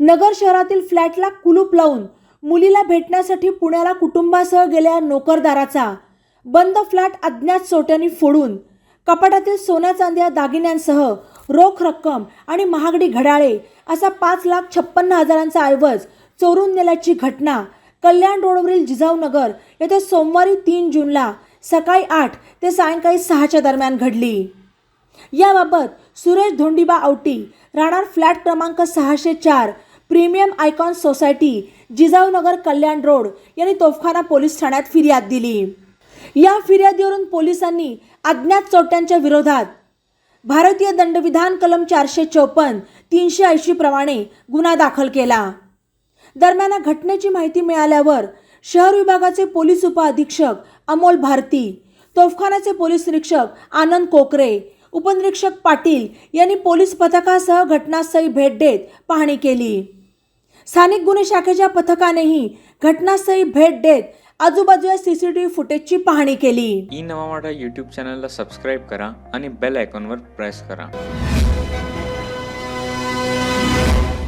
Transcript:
नगर शहरातील फ्लॅटला कुलूप लावून मुलीला भेटण्यासाठी पुण्याला कुटुंबासह गेलेल्या नोकरदाराचा. बंद फ्लॅट अज्ञात चोट्यांनी फोडून कपाटातील सोन्या चांदी दागिन्यांसह रोख रक्कम आणि महागडी घड्याळे असा पाच लाख छप्पन्न हजारांचा ऐवज चोरून नेल्याची घटना कल्याण रोडवरील जिजाऊनगर येथे सोमवारी तीन जूनला सकाळी आठ ते सायंकाळी सहाच्या दरम्यान घडली. याबाबत सुरेश धोंडीबा आवटी राहणार फ्लॅट क्रमांक सहाशे चार premium icon society Jijaunagar Kalyan road यांनी तोफखाना पोलीस ठाण्यात फिर्याद दिली. या फिर्यादीवरून पोलिसांनी अज्ञात चोट्यांच्या विरोधात भारतीय दंडविधान कलम चारशे चौपन्न तीनशे ऐंशी प्रमाणे गुन्हा दाखल केला. दरम्यान घटनेची माहिती मिळाल्यावर शहर विभागाचे पोलीस उपअधीक्षक अमोल भारती तोफखान्याचे पोलीस निरीक्षक आनंद कोकरे उपनिरीक्षक पाटील यांनी पोलीस पथकासह घटनास्थळी भेट देत पाहणी केली. स्थानिक गुन्हे शाखेच्या पथकानेही घटनास्थळी भेट देत आजूबाजूच्या सीसीटीव्ही फुटेजची पाहणी केली. ई नवा यूट्यूब चॅनलला सबस्क्राईब करा आणि बेल आयकॉनवर प्रेस करा.